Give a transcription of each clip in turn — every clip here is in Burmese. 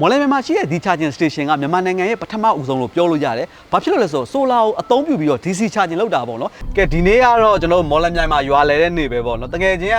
မော်လမြိုင်မှာရှိတဲ့ဒီ charging station ကမြန်မာနိုင်ငံရဲ့ပထမဦးဆုံးလို့ပြောလို့ရတယ်။ဘာဖြစ်လို့လဲဆိုတော့ solar ကိုအသုံးပြုပြီးတော့ DC charging လုပ်တာပေါ့နော်။ကဲဒီနေ့ကတော့ကျွန်တော်တို့မော်လမြိုင်မှာရွာလဲတဲ့နေ့ပဲပေါ့နော်။တကယ်ချင်းက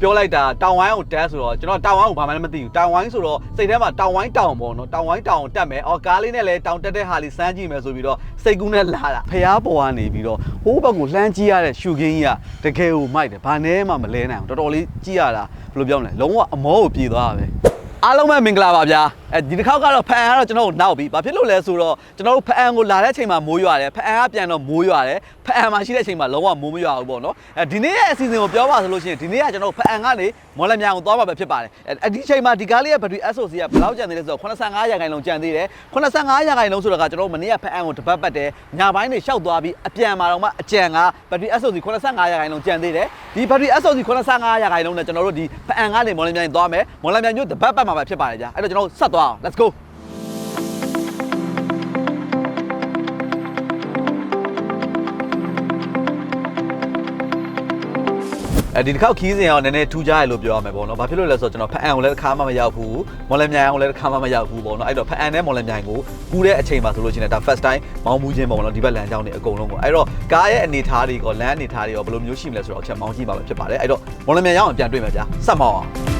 ပြောလိုက်တာတောင်ဝိုင်းကိုတက်ဆိုတော့ကျွန်တော်တောင်ဝိုင်းကိုဘာမှလည်းမသိဘူးတောင်ဝိုင်းဆိုတော့စိတ်ထဲမှာတောင်ဝိုင်းတောင်ပေါ့နော်တောင်ဝိုင်းတောင်ကိုတက်မယ်အော်ကားလေးနဲ့လည်းတောင်တက်တဲ့ဟာလေးစမ်းကြည့်မယ်ဆိုပြီးတော့စိတ်ကူးနဲ့လာတာဖျားပေါ်ကနေပြီးတော့ဟိုးဘက်ကိုလှမ်းကြည့်ရတဲ့ရှူခင်းကြီးကတကယ်ကိုမိုက်တယ်ဘာနဲ့မှမလဲနိုင်အောင်တော်တော်လေးကြည့်ရတာဘယ်လိုပြောမလဲလုံးဝအမောကိုပြေသွားတာပဲအားလုံးပဲမင်္ဂလာပါဗျာ အဲဒီတစ်ခေါက်ကတော့ဖအန်ကတော့ကျွန်တော်တို့နောက်ပြီဘာဖြစ်လို့လဲဆိုတော့ကျွန်တော်တို့ဖအန်ကိုလာတဲ့အချိန်မှာမိုးရွာတယ်ဖအန်ကပြန်တော့မိုးရွာတယ်ဖအန်မှာရှိတဲ့အချိန်မှာလုံးဝမိုးမရွာဘူးပေါ့နော်အဲဒီနေ့ရဲ့အစီအစဉ်ကိုပြောပါဆိုလို့ရှိရင်ဒီနေ့ကကျွန်တော်တို့ဖအန်ကနေမော်လမြိုင်ကိုသွားမှာပဲဖြစ်ပါတယ်အဲဒီအချိန်မှာဒီကားလေးရဲ့ဘက်ထရီ SOC ကဘယ်လောက်ကျန်သေးလဲဆိုတော့85ရာခိုင်နှုန်းကျန်သေးတယ်85ရာခိုင်နှုန်းဆိုတော့ကကျွန်တော်တို့မနေ့ကဖအန်ကိုတပတ်ပတ်တယ်ညပိုင်းတွေရှောက်သွားပြီးအပြန်မှာတော့မှအကြံကဘက်ထရီ SOC 85ရာခိုင်နှုန်းကျန်သေးတယ်ဒီဘက်ထရီ SOC 85ရာခိုင်နှုန်းနဲ့ကျွန်တော်တို့ဒီဖအန်ကနေမော်လမြိုင်သွားမယ်မော်လမြိုင်မြို့တပတ်ပတ်မှာပဲဖြစ်ပါတယ်ကြာအဲ့တော့ကျွန်တော်တို့ဆက်သွားအောင် let's go အဲဒီတစ်ခေါက်ခီးစဉ်အောင်နည်းနည်းထူးခြားရလို့ပြောရမယ်ပေါ့နော်။ဘာဖြစ်လို့လဲဆိုတော့ကျွန်တော်ဖအန်ကိုလည်းတစ်ခါမှမရောက်ဘူး။မော်လမြိုင်အောင်လည်းတစ်ခါမှမရောက်ဘူးပေါ့နော်။အဲ့တော့ဖအန်နဲ့မော်လမြိုင်ကိုကူးတဲ့အချိန်မှာဆိုလို့ရှိရင်ဒါ first time မောင်းမှုချင်းပေါ့နော်ဒီဘက်လမ်းကြောင်းတွေအကုန်လုံးပေါ့။အဲ့တော့ကားရဲ့အနေထားတွေကောလမ်းအနေထားတွေရောဘယ်လိုမျိုးရှိမလဲဆိုတော့အချက်မောင်းကြည့်ပါမယ်ဖြစ်ပါတယ်။အဲ့တော့မော်လမြိုင်ရောက်အောင်ပြန်တွေ့မယ်ဗျာ။ဆက်မောင်းအောင်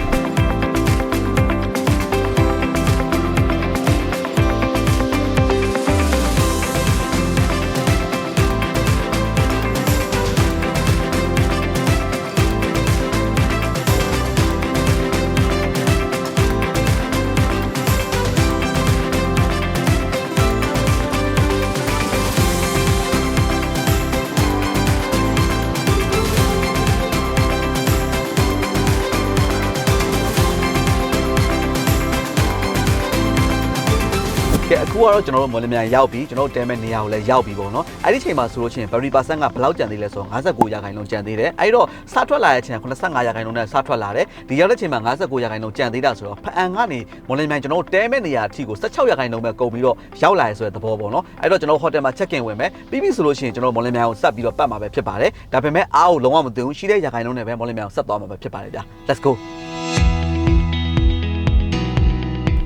အခုကတော့ကျွန်တော်တို့မော်လမြိုင်ရောက်ပြီကျွန်တော်တို့တဲမဲ့နေရာကိုလည်းရောက်ပြီပေါ့နော်အဲ့ဒီချိန်မှာဆိုလို့ရှိရင် battery percent ကဘယ်လောက်ကျန်သေးလဲဆိုတော့59ရာခိုင်နှုန်းကျန်သေးတယ်အဲ့တော့စထွက်လာတဲ့အချိန်85ရာခိုင်နှုန်းနဲ့စထွက်လာတယ်ဒီရောက်တဲ့ချိန်မှာ59ရာခိုင်နှုန်းကျန်သေးတာဆိုတော့ဖအန်ကနေမော်လမြိုင်ကျွန်တော်တို့တဲမဲ့နေရာအထိကို16ရာခိုင်နှုန်းပဲကုန်ပြီးတော့ရောက်လာရဲဆိုတဲ့သဘောပေါ့နော်အဲ့တော့ကျွန်တော်ဟိုတယ်မှာ check in ဝင်မယ်ပြီးပြီဆိုလို့ရှိရင်ကျွန်တော်မော်လမြိုင်ကိုဆက်ပြီးတော့ပတ်မှာပဲဖြစ်ပါတယ်ဒါပေမဲ့အားကိုလုံးဝမသိဘူးရှိတဲ့ရာခိုင်နှုန်းနဲ့ပဲမော်လမြိုင်ကိုဆက်သွားမှာပဲဖြစ်ပါတယ်ဗျာ let's go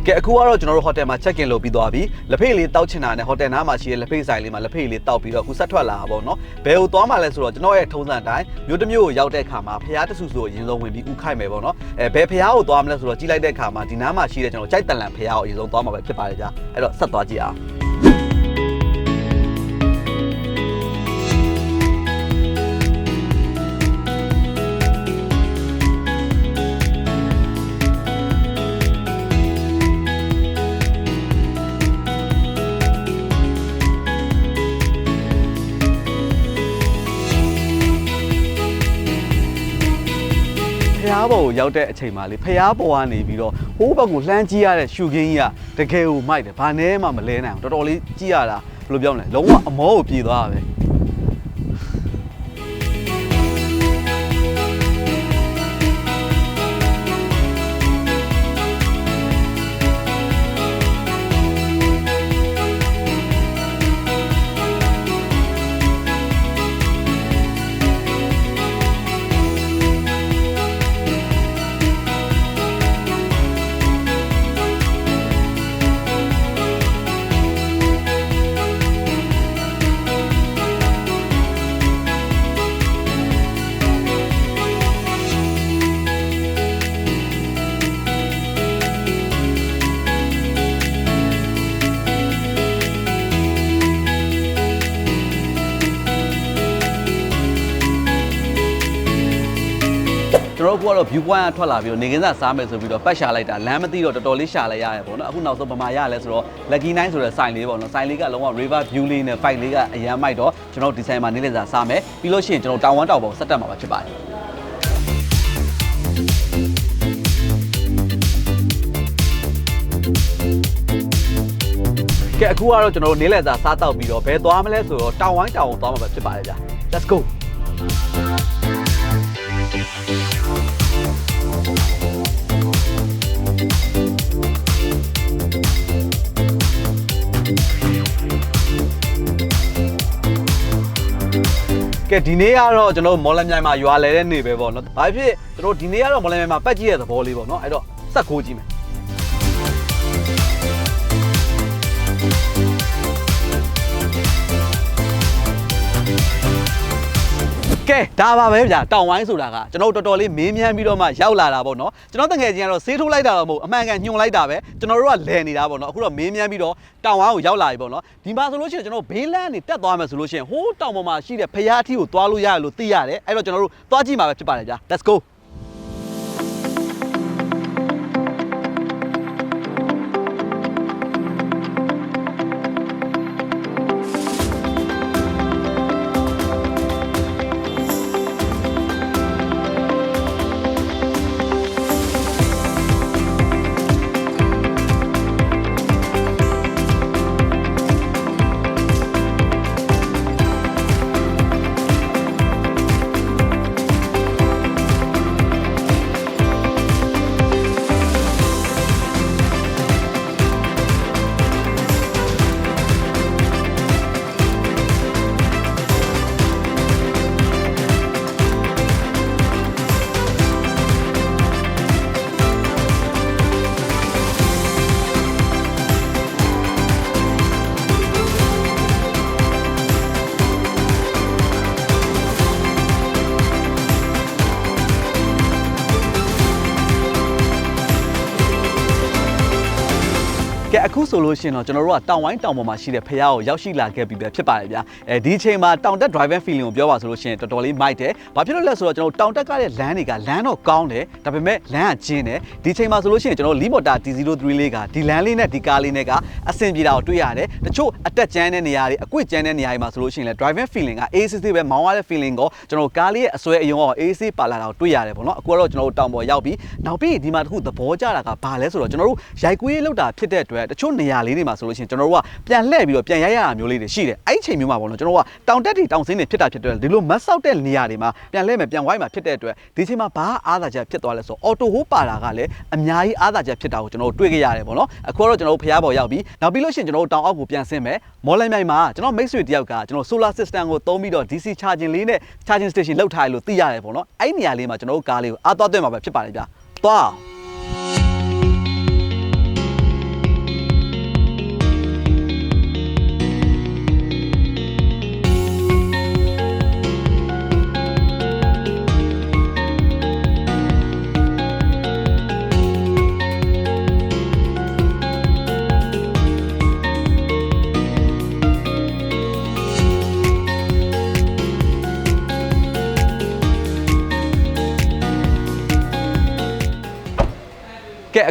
ကဲအခုကတော့ကျွန်တော်တို့ဟိုတယ်မှာ check in လုပ်ပြီးသွားပြီလက်ဖေးလေးတောက်ချင်တာနဲ့ဟိုတယ်နားမှာရှိတဲ့လက်ဖေးဆိုင်လေးမှာလက်ဖေးလေးတောက်ပြီးတော့အခုဆက်ထွက်လာတာပေါ့နော်ဘယ်ကိုသွားမှလဲဆိုတော့ကျွန်တော်ရဲ့ထုံးစံတိုင်းမြို့တစ်မြို့ကိုရောက်တဲ့အခါမှာဖျားတဆူဆူကိုအရင်ဆုံးဝင်ပြီးဥခိုက်မယ်ပေါ့နော်အဲဘယ်ဖျားကိုသွားမလဲဆိုတော့ကြီးလိုက်တဲ့အခါမှာဒီနားမှာရှိတဲ့ကျွန်တော်ကြိုက်တန်လန်ဖျားကိုအရင်ဆုံးသွားမှာပဲဖြစ်ပါတယ်ကြာအဲ့တော့ဆက်သွားကြည့်အောင် ဖျားပေါ်ကိုရောက်တဲ့အချိန်မှာလေဖျားပေါ်ကနေပြီးတော့ဟိုးဘက်ကိုလှမ်းကြည့်ရတဲ့ရှူခင်းကြီးကတကယ်ကိုမိုက်တယ်ဘာနဲ့မှမလဲနိုင်အောင်တော်တော်လေးကြည့်ရတာဘယ်လိုပြောမလဲလုံးဝအမောကိုပြေသွားတာပဲ ကျွန်တော်တို့ကတော့ view point ကထွက်လာပြီးတော့နေကင်းစားစားမယ်ဆိုပြီးတော့ပတ်ရှာလိုက်တာလမ်းမသိတော့တော်တော်လေးရှာလိုက်ရတယ်ပေါ့နော်အခုနောက်ဆုံးပမာရလဲဆိုတော့ lucky nine ဆိုတဲ့ sign လေးပေါ့နော် sign လေးကလုံးဝ river view လေးနဲ့ fight လေးကအရန်မိုက်တော့ကျွန်တော်ဒီဇိုင်းမှာနေလည်စားစားမယ်ပြီးလို့ရှိရင်ကျွန်တော်တောင်ဝမ်းတောင်ပေါ်ဆက်တက်မှာပါဖြစ်ပါတယ်ကဲအခုကတော့ကျွန်တော်တို့နေလည်စားစားတောက်ပြီးတော့ဘယ်သွားမလဲဆိုတော့တောင်ဝမ်းတောင်ကိုသွားမှာပဲဖြစ်ပါတယ်ဗျာ let's go ကဲဒီနေ့ကတော့ကျွန်တော်တို့မော်လမြိုင်မှာရွာလဲတဲ့နေပဲပေါ့နော်။ဘာဖြစ်ကျွန်တော်တို့ဒီနေ့ကတော့မော်လမြိုင်မှာပတ်ကြည့်တဲ့သဘောလေးပေါ့နော်။အဲ့တော့စက်ခိုးကြည့်မယ် ကဲဒါပါပဲဗျာတောင်ဝိုင်းဆိုတာကကျွန်တော်တို့တော်တော်လေးမင်းမြန်းပြီးတော့မှရောက်လာတာပေါ့နော်ကျွန်တော်တကယ်ချင်းကတော့ဆေးထိုးလိုက်တာတော့မဟုတ်အမှန်ကန်ညွှန်လိုက်တာပဲကျွန်တော်တို့ကလဲနေတာပေါ့နော်အခုတော့မင်းမြန်းပြီးတော့တောင်ဝိုင်းကိုရောက်လာပြီပေါ့နော်ဒီမှာဆိုလို့ရှိရင်ကျွန်တော်ဘေးလန်းနေတက်သွားမယ်ဆိုလို့ရှိရင်ဟိုးတောင်ပေါ်မှာရှိတဲ့ဖရားအထီးကိုသွားလို့ရတယ်လို့သိရတယ်အဲ့တော့ကျွန်တော်တို့သွားကြည့်မှာပဲဖြစ်ပါတယ်ဗျာ let's go အခုဆိုလို့ရှိရင်တော့ကျွန်တော်တို့ကတောင်ဝိုင်းတောင်ပေါ်မှာရှိတဲ့ဖရားကိုရောက်ရှိလာခဲ့ပြီပဲဖြစ်ပါတယ်ဗျာအဲဒီအချိန်မှာတောင်တက် driving feeling ကိုပြောပါဆိုလို့ရှိရင်တော်တော်လေးမိုက်တယ်ဘာဖြစ်လို့လဲဆိုတော့ကျွန်တော်တောင်တက်ကတဲ့လမ်းတွေကလမ်းတော့ကောင်းတယ်ဒါပေမဲ့လမ်းကကျင်းတယ်ဒီအချိန်မှာဆိုလို့ရှိရင်ကျွန်တော်လီမော်တာ D03 လေးကဒီလမ်းလေးနဲ့ဒီကားလေးနဲ့ကအဆင်ပြေတာကိုတွေ့ရတယ်တချို့အတက်ကျန်းတဲ့နေရာတွေအကွစ်ကျန်းတဲ့နေရာတွေမှာဆိုလို့ရှိရင်လဲ driving feeling က AC ပဲမောင်းရတဲ့ feeling ကိုကျွန်တော်ကားလေးရဲ့အစွဲအယုံက AC ပါလာတာကိုတွေ့ရတယ်ပေါ့နော်အခုကတော့ကျွန်တော်တို့တောင်ပေါ်ရောက်ပြီးနောက်ပြီးဒီမှာတခုသဘောကျတာကဘာလဲဆိုတော့ကျွန်တော်တို့ရိုက်ကွေးလောက်တာဖြစ်တဲ့အတွက်တချို့နေရာလေးတွေမှာဆိုလို့ရှိရင်ကျွန်တော်တို့ကပြန်လှည့်ပြီးတော့ပြန်ရိုက်ရတာမျိုးလေးတွေရှိတယ်အဲ့ဒီချိန်မျိုးမှာပေါ့နော်ကျွန်တော်တို့ကတောင်တက်တွေတောင်ဆင်းတွေဖြစ်တာဖြစ်တဲ့ဒီလိုမတ်ဆောက်တဲ့နေရာတွေမှာပြန်လှည့်မယ်ပြန်ဝိုင်းမှာဖြစ်တဲ့အတွက်ဒီချိန်မှာဘာအားသာချက်ဖြစ်သွားလဲဆိုတော့အော်တိုဟိုးပါတာကလည်းအများကြီးအားသာချက်ဖြစ်တာကိုကျွန်တော်တို့တွေ့ကြရတယ်ပေါ့နော်အခုတော့ကျွန်တော်တို့ဖျားပေါ်ရောက်ပြီးနောက်ပြီးလို့ရှိရင်ကျွန်တော်တို့တောင်အောက်ကိုပြန်ဆင်းမယ်မော်လမြိုင်မှာကျွန်တော်မိတ်ဆွေတယောက်ကကျွန်တော် solar system ကိုသုံးပြီးတော့ DC charging လေးနဲ့ charging station လောက်ထားရလို့သိရတယ်ပေါ့နော်အဲ့ဒီနေရာလေးမှာကျွန်တော်တို့ကားလေးကိုအားသွားသွင်းမှာပဲဖြစ်ပါတယ်ဗျာသွား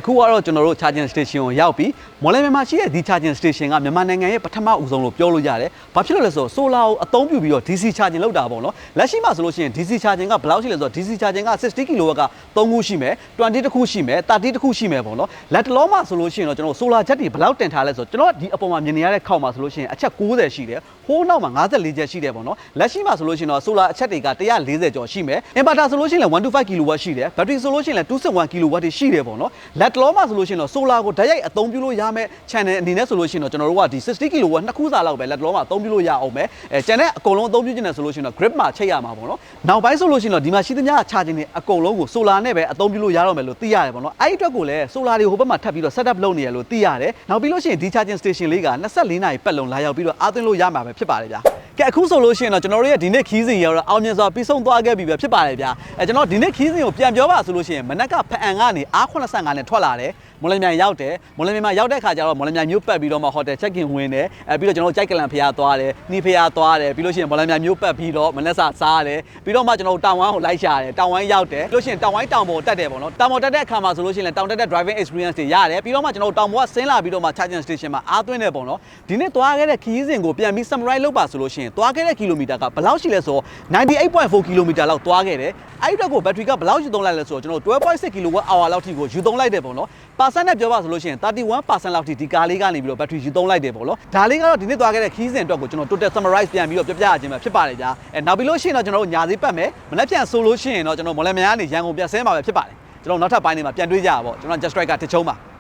အောင်ကဲအခုကတော့ကျွန်တော်တို့ charging station ကိုရောက်ပြီးမော်လမြိုင်မှာရှိတဲ့ဒီ charging station ကမြန်မာနိုင်ငံရဲ့ပထမဦးဆုံးလို့ပြောလို့ရတယ်။ဘာဖြစ်လို့လဲဆိုတော့ solar ကိုအသုံးပြုပြီးတော့ DC charging လုပ်တာပေါ့နော်။လက်ရှိမှာဆိုလို့ရှိရင် DC charging ကဘယ်လောက်ရှိလဲဆိုတော့ DC charging က60 kW က3ခုရှိမယ်20တခုရှိမယ်30တခုရှိမယ်ပေါ့နော်။လက်တလုံးမှာဆိုလို့ရှိရင်တော့ကျွန်တော် solar jet တွေဘယ်လောက်တင်ထားလဲဆိုတော့ကျွန်တော်ဒီအပေါ်မှာမြင်နေရတဲ့ခေါက်မှာဆိုလို့ရှိရင်အချက်60ရှိတယ်။ဟိုးနောက်မှာ54ချက်ရှိတယ်ပေါ့နော်။လက်ရှိမှာဆိုလို့ရှိရင်တော့ solar အချက်တွေက140ကျော်ရှိမယ်။ inverter ဆိုလို့ရှိရင်လည်း125 kW ရှိတယ်။ battery ဆိုလို့ရှိရင်လည်း271 kW တွေရှိတယ်ပေါ့နော်။လက်တလုံးမှာဆိုလို့ရှိရင်တော့ solar ကိုဓာတ်ရိုက်အသုံးပြုလို့ရမယ် channel အနေနဲ့ဆိုလို့ရှိရင်တော့ကျွန်တော်တို့ကဒီ60 kW နှစ်ခုစာလောက်ပဲလက်တလုံးမှာအသုံးပြုလို့ရအောင်ပဲအဲကျန်တဲ့အကုန်လုံးအသုံးပြုခြင်းနဲ့ဆိုလို့ရှိရင်တော့ grip မှာချိတ်ရမှာပေါ့နော်နောက်ပိုင်းဆိုလို့ရှိရင်တော့ဒီမှာရှိသမျှ charging တွေအကုန်လုံးကို solar နဲ့ပဲအသုံးပြုလို့ရတော့မယ်လို့သိရတယ်ပေါ့နော်အဲ့ဒီအတွက်ကိုလည်း solar တွေဟိုဘက်မှာထပ်ပြီးတော့ setup လုပ်နေရလို့သိရတယ်နောက်ပြီးလို့ရှိရင်ဒီ charging station လေးက24နာရီပတ်လုံးလာရောက်ပြီးတော့အားသွင်းလို့ရမှာပဲဖြစ်ပါတယ်ဗျာ ကဲအခုဆိုလို့ရှိရင်တော့ကျွန်တော်တို့ရဲ့ဒီနေ့ခီးစဉ်ရတော့အောင်မြင်စွာပြီးဆုံးသွားခဲ့ပြီပဲဖြစ်ပါတယ်ဗျာအဲကျွန်တော်ဒီနေ့ခီးစဉ်ကိုပြန်ပြောပါဆိုလို့ရှိရင်မနက်ကဖအန်ကနေအား85 နဲ့ထွက်လာတယ်မော်လမြိုင်ရောက်တယ်မော်လမြိုင်မှာရောက်တဲ့ခါကျတော့မော်လမြိုင်မြို့ပတ်ပြီးတော့မှဟိုတယ် check in ဝင်တယ်အဲပြီးတော့ကျွန်တော်တို့ကြိုက်ကလန်ဖျားသွားတယ်နှီးဖျားသွားတယ်ပြီးလို့ရှိရင်မော်လမြိုင်မြို့ပတ်ပြီးတော့မနက်စာစားတယ်ပြီးတော့မှကျွန်တော်တို့တောင်ဝမ်းကိုလိုက်ရှာတယ်တောင်ဝမ်းရောက်တယ်ပြီးလို့ရှိရင်တောင်ဝမ်းတောင်ပေါ်တက်တယ်ပေါ့နော်တောင်ပေါ်တက်တဲ့အခါမှာဆိုလို့ရှိရင်လည်းတောင်တက်တဲ့ driving experience တွေရတယ်ပြီးတော့မှကျွန်တော်တို့တောင်ပေါ်ကဆင်းလာပြီးတော့မှ charging station မှာအားသွင်းတယ်ပေါ့နော်ဒီနေ့သွားခဲ့တဲ့ခီးစဉ်ကိုပြန်ပြီး summarize လုပ်ပါဆိုလို့ရှိရင်သွားခဲ့တဲ့ကီလိုမီတာကဘယ်လောက်ရှိလဲဆိုတော့98.4ကီလိုမီတာလောက်သွားခဲ့တယ်အဲ့ဒီတော့ကိုဘက်ထရီကဘယ်လောက်ယူသုံးလိုက်လဲဆိုတော့ကျွန်တော်12.6 kWh လောက်ထိကိုယူသုံးလိုက်တယ်ပေါ့နော်ပါဆန်နဲ့ပြောပါဆိုလို့ရှိရင်31%လောက်ထိဒီကားလေးကနေပြီးတော့ဘက်ထရီယူသုံးလိုက်တယ်ပေါ့နော်ဒါလေးကတော့ဒီနေ့သွားခဲ့တဲ့ခီးစဉ်အတွက်ကိုကျွန်တော် total summarize ပြန်ပြီးတော့ပြပြရခြင်းပဲဖြစ်ပါတယ်ကြာအဲနောက်ပြီးလို့ရှိရင်တော့ကျွန်တော်တို့ညာစည်းပတ်မယ်မနေ့ပြန်ဆိုလို့ရှိရင်တော့ကျွန်တော်မော်လမြိုင်ကနေရန်ကုန်ပြန်ဆင်းမှာပဲဖြစ်ပါတယ်ကျွန်တော်နောက်ထပ်ပိုင်းနေမှာပြန်တွေးကြရပါပေါ့ကျွန်တော် just strike ကတစ်ချုံးပါ